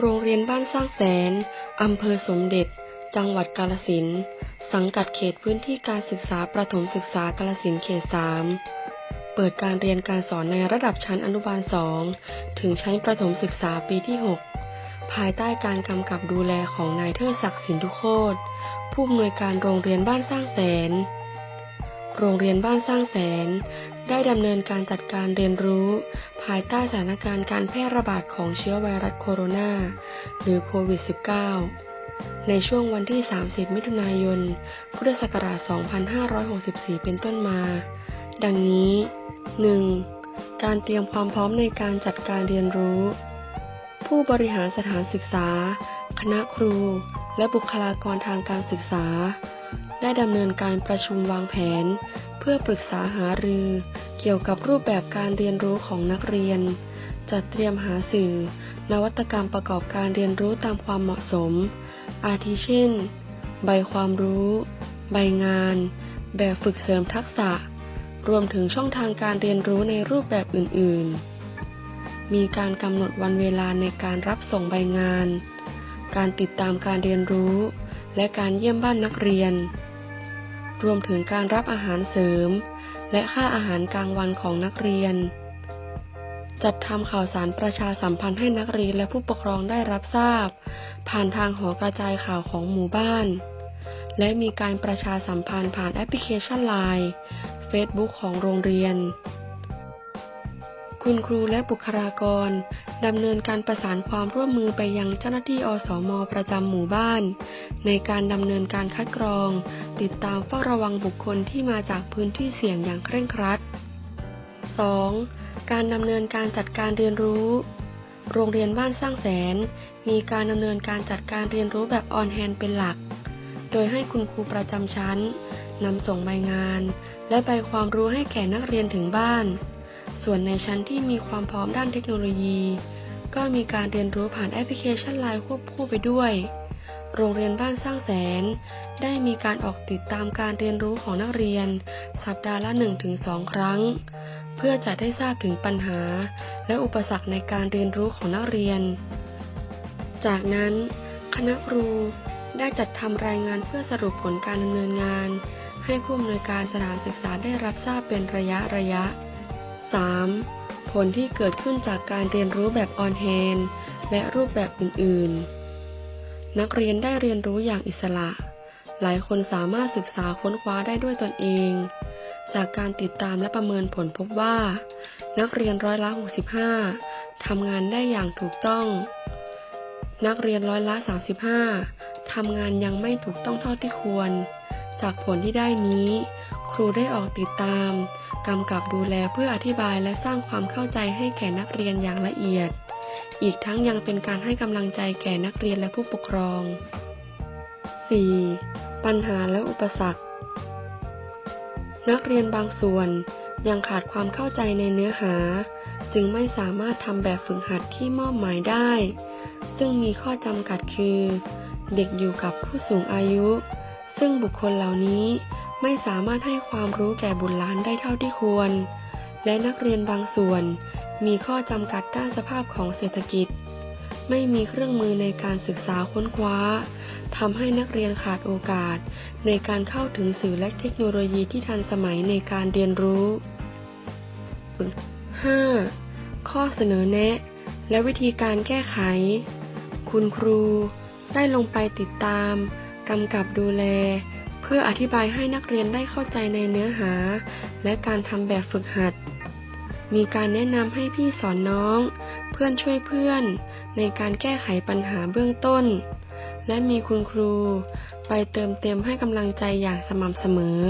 โรงเรียนบ้านสร้างแสน อำเภอสมเด็จ จังหวัดกาฬสิน สังกัดเขตพื้นที่การศึกษาประถมศึกษากาฬสินเขต3เปิดการเรียนการสอนในระดับชั้นอนุบาล2ถึงชั้นประถมศึกษาปีที่ 6 ภายใต้การกำกับดูแลของนายเทิดศักดิ์สินทุโคตผู้อำนวยการโรงเรียนบ้านสร้างแสน โรงเรียนบ้านสร้างแสน ได้ดำเนินการจัดการเรียนรู้ ภายใต้สถานการณ์การแพร่ระบาดของเชื้อไวรัสโคโรนา หรือโควิด -19 ในช่วงวันที่ 30 มิถุนายน พุทธศักราช 2564 เป็นต้นมา ดังนี้ 1. การเตรียมความพร้อมในการจัดการเรียนรู้ ผู้บริหารสถานศึกษา คณะครู และบุคลากรทางการศึกษา ได้ดำเนินการประชุมวางแผน เพื่อปรึกษาหารือ เกี่ยวกับรูปแบบการเรียนรู้ของนักเรียน จัดเตรียมหาสื่อ นวัตกรรมประกอบการเรียนรู้ตามความเหมาะสม อาทิเช่น ใบความรู้ ใบงาน แบบฝึกเสริมทักษะ รวมถึงช่องทางการเรียนรู้ในรูปแบบอื่น ๆ มีการกำหนดวันเวลาในการรับส่งใบงาน การติดตามการเรียนรู้และการเยี่ยมบ้านนักเรียน รวมถึงการรับอาหารเสริม และค่าอาหารกลางวันของนักเรียน จัดทำข่าวสารประชาสัมพันธ์ให้นักเรียนและผู้ปกครองได้รับทราบ ผ่านทางหอกระจายข่าวของหมู่บ้าน และมีการประชาสัมพันธ์ผ่านแอปพลิเคชันไลน์ Facebook ของโรงเรียน คุณครูและบุคลากรดำเนินการประสานความร่วมมือไปยังเจ้าหน้าที่อสม ประจำหมู่บ้าน ในการดำเนินการคัดกรอง ติดตามเฝ้าระวังบุคคลที่มาจากพื้นที่เสี่ยงอย่างเคร่งครัด 2. การดำเนินการจัดการเรียนรู้ โรงเรียนบ้านสร้างแสน มีการดำเนินการจัดการเรียนรู้แบบออนแฮนเป็นหลัก โดยให้คุณครูประจำชั้นนำส่งใบงาน และใบความรู้ให้แก่นักเรียนถึงบ้าน ส่วนในชั้นที่มีความพร้อมด้านเทคโนโลยี ก็มีการเรียนรู้ผ่านแอปพลิเคชันไลน์ควบคู่ไปด้วย โรงเรียนบ้านสร้างแสน ได้มีการออกติดตามการเรียนรู้ของนักเรียน สัปดาห์ละ 1-2 ครั้ง เพื่อจะได้ทราบถึงปัญหา และอุปสรรคในการเรียนรู้ของนักเรียน จากนั้น คณะครูได้จัดทำรายงานเพื่อสรุปผลการดำเนินงาน ให้ผู้อำนวยการสถานศึกษาได้รับทราบเป็นระยะระยะ 3. ผลที่เกิดขึ้นจากการเรียนรู้แบบออนแฮนและรูปแบบอื่นๆ นักเรียนได้เรียนรู้อย่างอิสระ หลายคนสามารถศึกษาค้นคว้าได้ด้วยตนเอง จากการติดตามและประเมินผลพบว่า นักเรียนร้อยละ 65 ทำงานได้อย่างถูกต้อง นักเรียนร้อยละ 35ทำงานยังไม่ถูกต้องเท่าที่ควร จากผลที่ได้นี้ ครูได้ออกติดตาม กำกับดูแลเพื่ออธิบายและสร้างความเข้าใจให้แก่นักเรียนอย่างละเอียด อีกทั้งยังเป็นการให้กำลังใจแก่นักเรียนและผู้ปกครอง 4. ปัญหาและอุปสรรค นักเรียนบางส่วนยังขาดความเข้าใจในเนื้อหา จึงไม่สามารถทำแบบฝึกหัดที่มอบหมายได้ ซึ่งมีข้อจำกัดคือ เด็กอยู่กับผู้สูงอายุ ซึ่งบุคคลเหล่านี้ ไม่สามารถให้ความรู้แก่บุตรหลานได้เท่าที่ควร และนักเรียนบางส่วนมีข้อจำกัดด้านสภาพของเศรษฐกิจ ไม่มีเครื่องมือในการศึกษาค้นคว้าทำให้นักเรียนขาดโอกาส ในการเข้าถึงสื่อและเทคโนโลยีที่ทันสมัยในการเรียนรู้ 5. ข้อเสนอแนะ และวิธีการแก้ไข คุณครูได้ลงไปติดตามกำกับดูแล เพื่ออธิบายให้นักเรียนได้เข้าใจในเนื้อหา และการทำแบบฝึกหัด มีการแนะนำให้พี่สอนน้อง เพื่อนช่วยเพื่อน ในการแก้ไขปัญหาเบื้องต้น และมีคุณครู ไปเติมเต็มให้กำลังใจอย่างสม่ำเสมอ